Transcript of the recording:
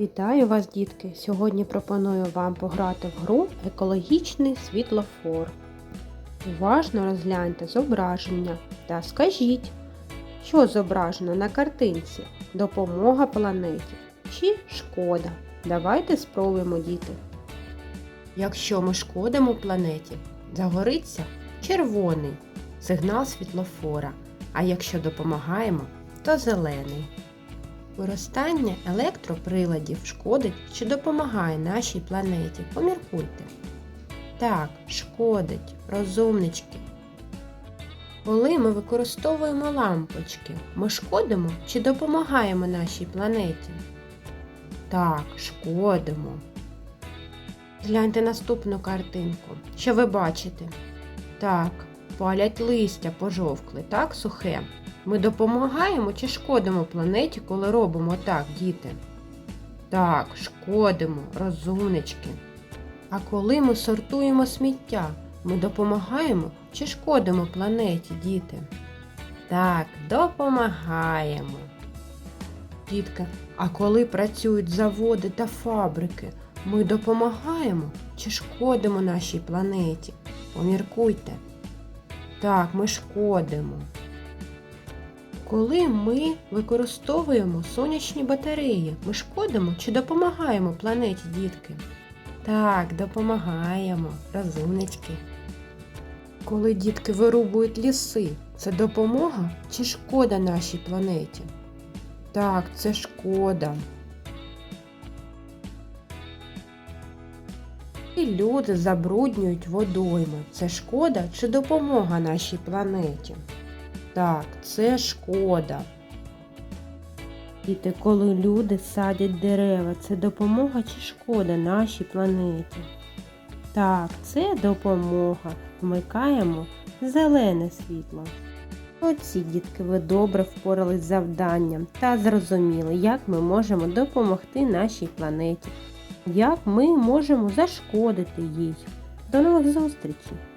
Вітаю вас, дітки! Сьогодні пропоную вам пограти в гру Екологічний світлофор. Уважно розгляньте зображення та скажіть, що зображено на картинці допомога планеті чи шкода. Давайте спробуємо діти. Якщо ми шкодимо планеті, загориться червоний сигнал світлофора, а якщо допомагаємо, то зелений. Виростання електроприладів шкодить чи допомагає нашій планеті? Поміркуйте. Так, шкодить, розумнички. Коли ми використовуємо лампочки, ми шкодимо чи допомагаємо нашій планеті? Так, шкодимо. Гляньте наступну картинку. Що ви бачите? Так, палять листя пожовкли, так, сухе. Ми допомагаємо чи шкодимо планеті, коли робимо так, діти? Так, шкодимо, розумнички. А коли ми сортуємо сміття, ми допомагаємо чи шкодимо планеті, діти? Так, допомагаємо. Дітки, а коли працюють заводи та фабрики, ми допомагаємо чи шкодимо нашій планеті? Поміркуйте. Так, ми шкодимо. Коли ми використовуємо сонячні батареї, ми шкодимо чи допомагаємо планеті, дітки? Так, допомагаємо, розумнички. Коли дітки вирубують ліси, це допомога чи шкода нашій планеті? Так, це шкода. І люди забруднюють водойми. Це шкода чи допомога нашій планеті? Так, це шкода. Діти, коли люди садять дерева, це допомога чи шкода нашій планеті? Так, це допомога. Вмикаємо зелене світло. Оці дітки, ви добре впорались з завданням та зрозуміли, як ми можемо допомогти нашій планеті, як ми можемо зашкодити їй. До нових зустрічей!